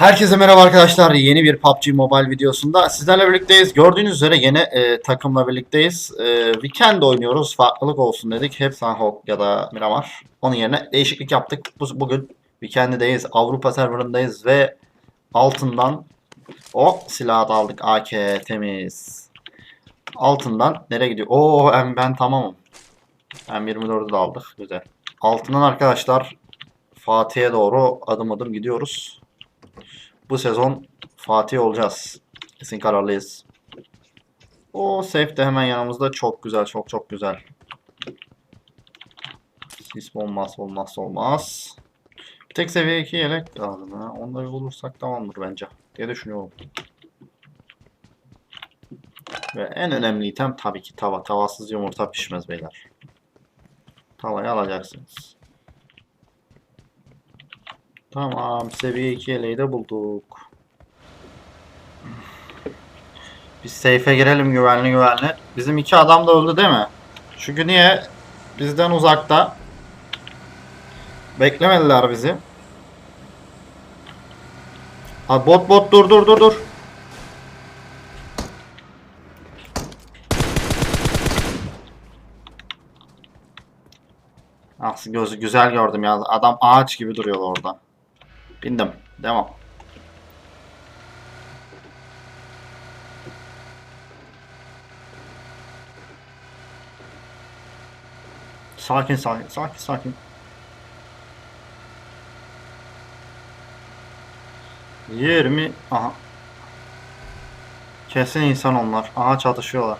Herkese merhaba arkadaşlar. Yeni bir PUBG Mobile videosunda sizlerle birlikteyiz. Gördüğünüz üzere yine e, takımla birlikteyiz. E, weekend oynuyoruz. Farklılık olsun dedik. Hep Sanhok ya da Miramar. Onun yerine değişiklik yaptık. Bu, bugün Weekend'deyiz. Avrupa serverındayız ve altından o silahı da aldık. AK temiz. Altından nereye gidiyor? Oo ben, ben tamamım. M24'ü de aldık. Güzel. Altından arkadaşlar Fatih'e doğru adım adım gidiyoruz. Bu sezon Fatih olacağız. Kesin kararlıyız. O safe de hemen yanımızda. Çok güzel, çok çok güzel. Sis olmaz, olmaz, olmaz. Bir tek seviye 2 yelek lazım ha. Onları bulursak tamamdır bence. Diye düşünüyorum. Ve en önemli item tabii ki tava. Tavasız yumurta pişmez beyler. Tavayı alacaksınız. Tamam, seviye 2 yeleği de bulduk. Biz safe'e girelim güvenli güvenli. Bizim iki adam da öldü değil mi? Çünkü niye? Bizden uzakta. Beklemediler bizi. Ha bot bot dur dur dur dur. Ah gözü güzel gördüm ya. Adam ağaç gibi duruyor orada. Bindim. Devam. Sakin sakin sakin sakin. Yirmi. Aha. Kesin insan onlar. Aha çatışıyorlar.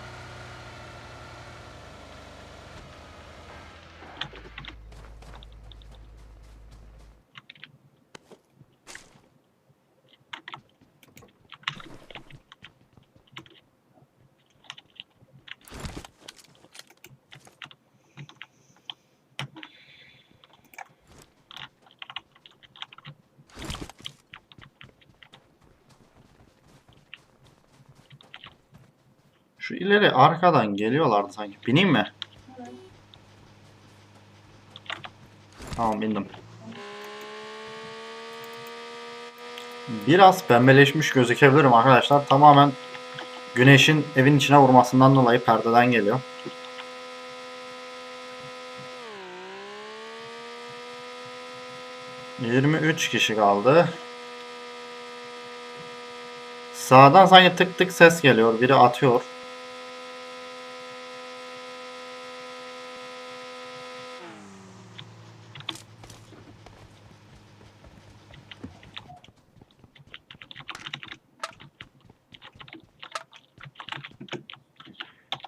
Şu ileri arkadan geliyorlardı sanki. Bineyim mi? Tamam bindim. Biraz pembeleşmiş gözükebilirim arkadaşlar. Tamamen güneşin evin içine vurmasından dolayı perdeden geliyor. Yirmi üç kişi kaldı. Sağdan sanki tık tık ses geliyor. Biri atıyor.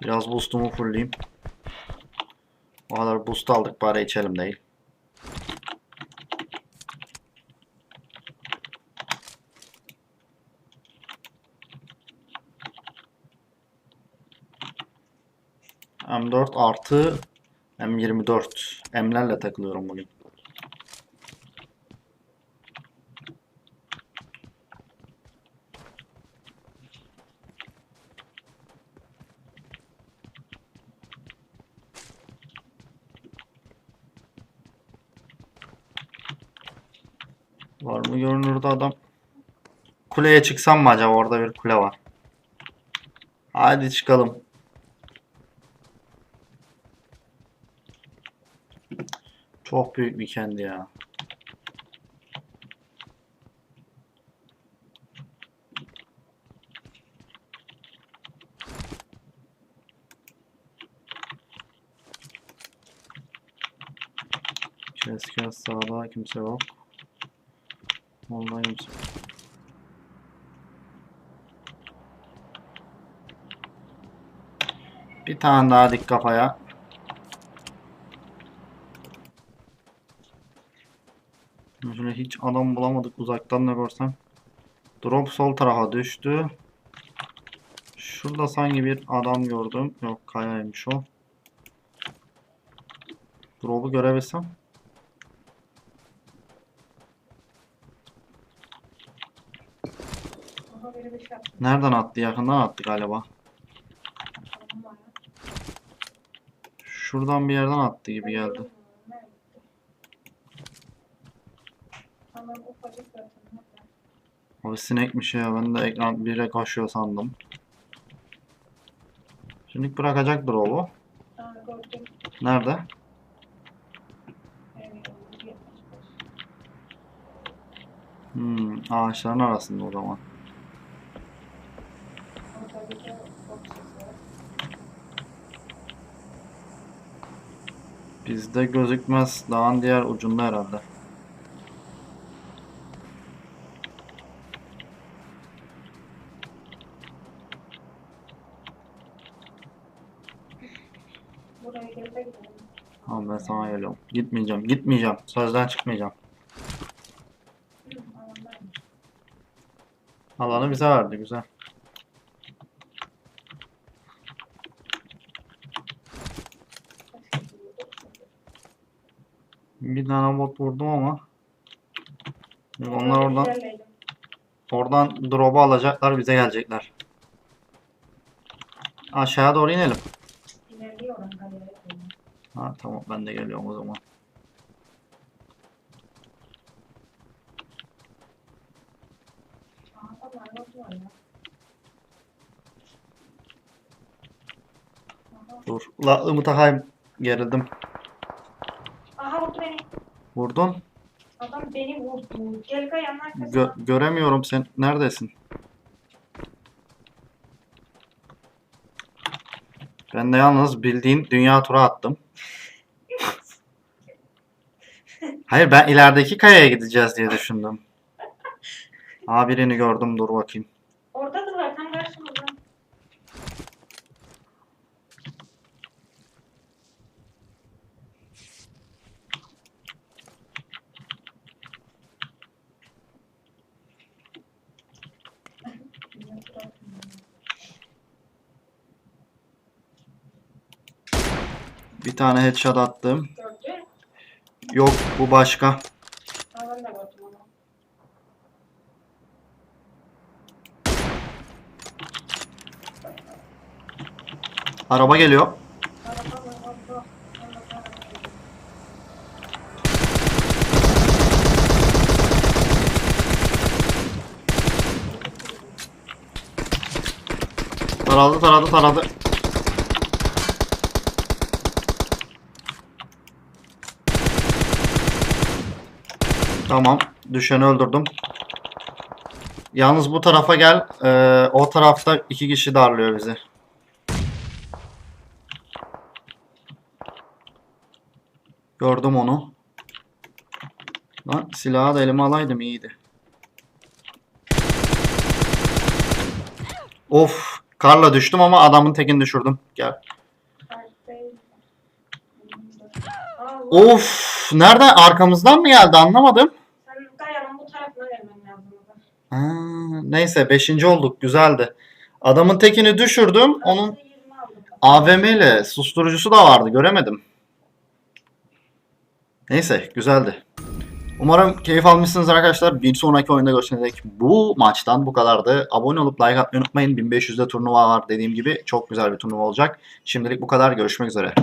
Biraz boost'umu fullleyeyim. O kadar boost aldık bari içelim değil. M4 artı M24. M'lerle takılıyorum bugün. Var mı görünürde adam? Kuleye çıksam mı acaba? Orada bir kule var. Hadi çıkalım. Çok büyük bir kendi ya. Kes kes sağda kimse yok. Vallahi. Bir tane daha dik kafaya. Şöyle hiç adam bulamadık uzaktan da görsem. Drop sol tarafa düştü. Şurada sanki bir adam gördüm. Yok kayaymış o. Drop'u görebilsem. Nereden attı? Yakından attı galiba. Şuradan bir yerden attı gibi geldi. Abi sinekmiş ya. Ben de ekran bire koşuyor sandım. Şimdi bırakacaktır o. Nerede? Hmm, ağaçların arasında o zaman. Bizde gözükmez. Dağın diğer ucunda herhalde. Tamam ben sana geliyorum. Gitmeyeceğim. Gitmeyeceğim. Sözden çıkmayacağım. Alanı bize verdi. Güzel. Bir tane bot vurdum ama. Onlar oradan oradan drop'u alacaklar. Bize gelecekler. Aşağıya doğru inelim. Ha tamam ben de geliyorum o zaman. Dur. La Umut'a gerildim. Aha vurdu beni. Vurdun. Adam beni vurdu. Gel kayanın arkasına. Gö- göremiyorum sen. Neredesin? Ben de yalnız bildiğin dünya turu attım. Hayır ben ilerideki kayaya gideceğiz diye düşündüm. Aa birini gördüm dur bakayım. Bir tane headshot attım. Yok bu başka. Araba geliyor. Taradı taradı taradı. Tamam. Düşeni öldürdüm. Yalnız bu tarafa gel. Ee, o tarafta iki kişi darlıyor bizi. Gördüm onu. Lan silahı da elime alaydım iyiydi. Of. Karla düştüm ama adamın tekini düşürdüm. Gel. Of. Nereden? Arkamızdan mı geldi? Anlamadım. Sen bu tarafına gelmen lazım. Ha, neyse 5. olduk. Güzeldi. Adamın tekini düşürdüm. Onun Arası 20 aldım. AVM ile susturucusu da vardı. Göremedim. Neyse güzeldi. Umarım keyif almışsınız arkadaşlar. Bir sonraki oyunda görüşene dek bu maçtan bu kadardı. Abone olup like atmayı unutmayın. 1500'de turnuva var dediğim gibi. Çok güzel bir turnuva olacak. Şimdilik bu kadar. Görüşmek üzere.